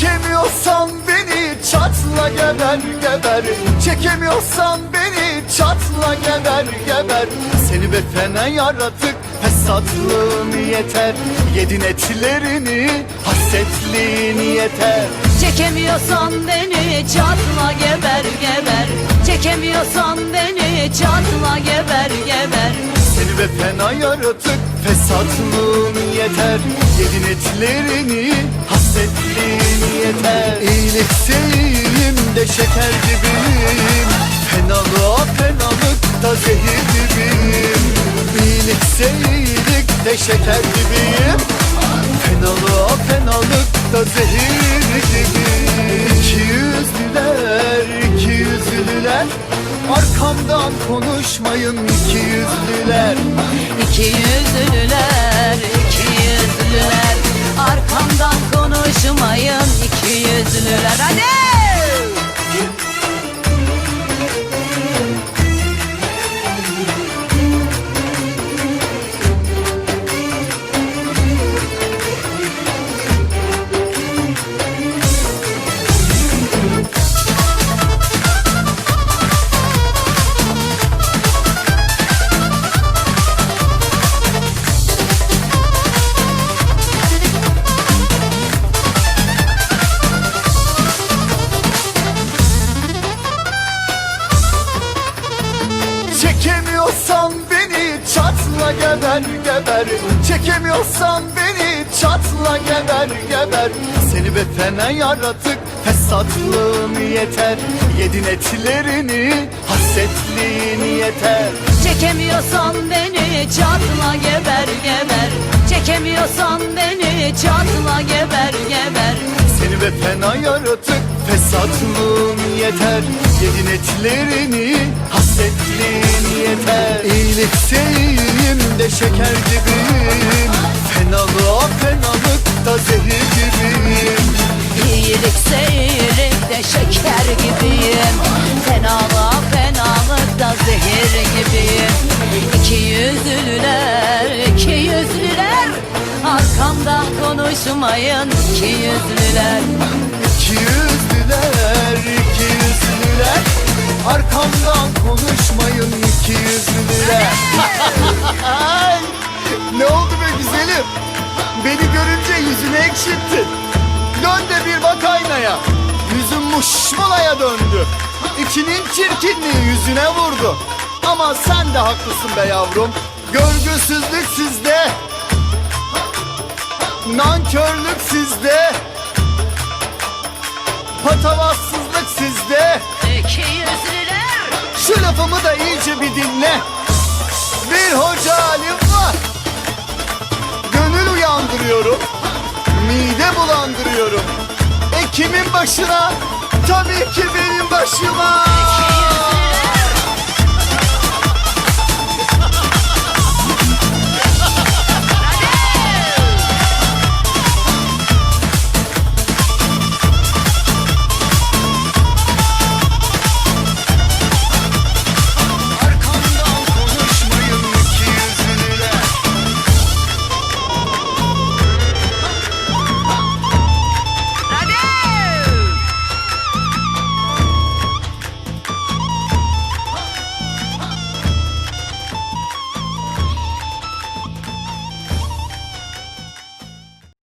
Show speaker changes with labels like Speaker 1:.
Speaker 1: Çekemiyorsan beni çatla geber geber. Çekemiyorsan beni çatla geber geber. Seni be fena yaratık fesatlığın yeter. Yedin etlerini hasretliğin yeter.
Speaker 2: Çekemiyorsan beni çatla geber geber. Çekemiyorsan beni çatla geber geber.
Speaker 1: Seni be fena yaratık fesatlığın yeter. Yedin etlerini hasretliğin yeter. İyilikse iyiyim de şeker gibiyim. Fenalığa fenalık da zehir gibiyim. İyilik de şeker gibiyim. Fenalığa fenalık da zehir gibiyim. İki yüzlüler, iki yüzlüler. Arkamdan konuşmayın iki yüzlüler.
Speaker 2: İki yüzlüler, iki yüzlüler. Arkamdan konuşmayın
Speaker 1: Çekemiyorsan beni çatla geber geber. Çekemiyorsan beni çatla geber geber. Seni be fena yaratık fesatlığın yeter. Yedin etlerini hasretliğin yeter.
Speaker 2: Çekemiyorsan beni çatla geber geber. Çekemiyorsan beni çatla geber
Speaker 1: Be fena yaratık. Fesatlığın yeter Yedin etlerini hasretliğin yeter. İyilikse iyiyim de şeker gibiyim. Fenalığa fenalık da zehir gibiyim.
Speaker 2: İyilik de şeker gibiyim. Fenalığa fenalık da zehir gibiyim. İki yüzlüler, konuşmayın iki yüzlüler.
Speaker 1: İki yüzlüler, iki yüzlüler. Arkamdan konuşmayın iki yüzlüler. Ay, Ne oldu be güzelim? Beni görünce yüzünü ekşittin Dön de bir bak aynaya. Yüzün muşmulaya döndü. İçinin çirkinliği yüzüne vurdu. Ama sen de haklısın be yavrum. Görgüsüzlük sizde Nankörlük sizde. Patavatsızlık sizde.
Speaker 2: İki yüzlüler
Speaker 1: Şu lafımı da iyice bir dinle. Bir hoca halim var. Gönül uyandırıyorum. Mide bulandırıyorum. E kimin başına? Tabii ki benim başıma.
Speaker 2: İki